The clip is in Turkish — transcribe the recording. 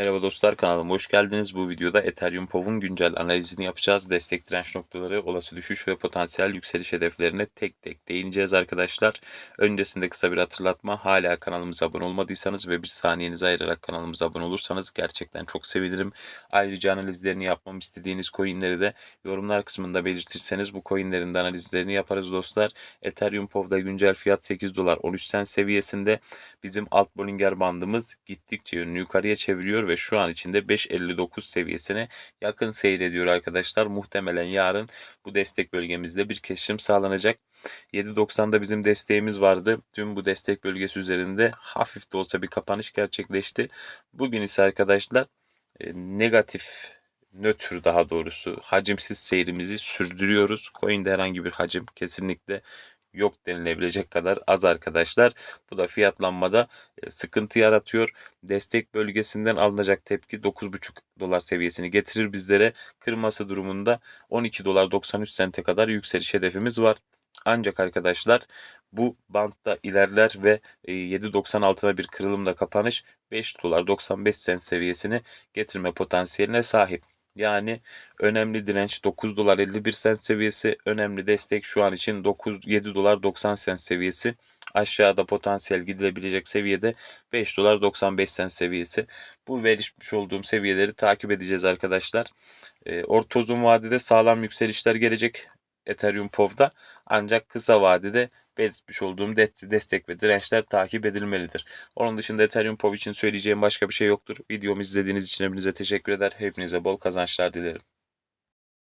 Merhaba dostlar kanalıma hoş geldiniz. Bu videoda Ethereum POV'un güncel analizini yapacağız. Destek direnç noktaları, olası düşüş ve potansiyel yükseliş hedeflerine tek tek değineceğiz arkadaşlar. Öncesinde kısa bir hatırlatma. Hala kanalımıza abone olmadıysanız ve bir saniyenizi ayırarak kanalımıza abone olursanız gerçekten çok sevinirim. Ayrıca analizlerini yapmam istediğiniz coinleri de yorumlar kısmında belirtirseniz bu coinlerin de analizlerini yaparız dostlar. Ethereum POV'da güncel fiyat 8 dolar 13 sen seviyesinde. Bizim alt Bollinger bandımız gittikçe yönünü yukarıya çeviriyor ve şu an içinde 5.59 seviyesine yakın seyrediyor arkadaşlar. Muhtemelen yarın bu destek bölgemizde bir kesişim sağlanacak. 7.90'da bizim desteğimiz vardı. Tüm bu destek bölgesi üzerinde hafif de olsa bir kapanış gerçekleşti. Bugün ise arkadaşlar e, negatif nötr daha doğrusu hacimsiz seyrimizi sürdürüyoruz. Coin'de herhangi bir hacim kesinlikle yok denilebilecek kadar az arkadaşlar. Bu da fiyatlanmada e, sıkıntı yaratıyor. Destek bölgesinden alınacak tepki 9,5 dolar seviyesini getirir bizlere. Kırması durumunda 12 dolar 93 sente kadar yükseliş hedefimiz var. Ancak arkadaşlar bu bantta ilerler ve e, 7.90 altına bir kırılımda kapanış 5 dolar 95 sent seviyesini getirme potansiyeline sahip. Yani önemli direnç 9 dolar 51 sent seviyesi. Önemli destek şu an için 9 7 dolar 90 sent seviyesi. Aşağıda potansiyel gidilebilecek seviyede 5 dolar 95 sent seviyesi. Bu verişmiş olduğum seviyeleri takip edeceğiz arkadaşlar. E, orta uzun vadede sağlam yükselişler gelecek Ethereum POV'da. Ancak kısa vadede belirtmiş olduğum destek ve dirençler takip edilmelidir. Onun dışında Ethereum POV için söyleyeceğim başka bir şey yoktur. Videomu izlediğiniz için hepinize teşekkür eder. Hepinize bol kazançlar dilerim.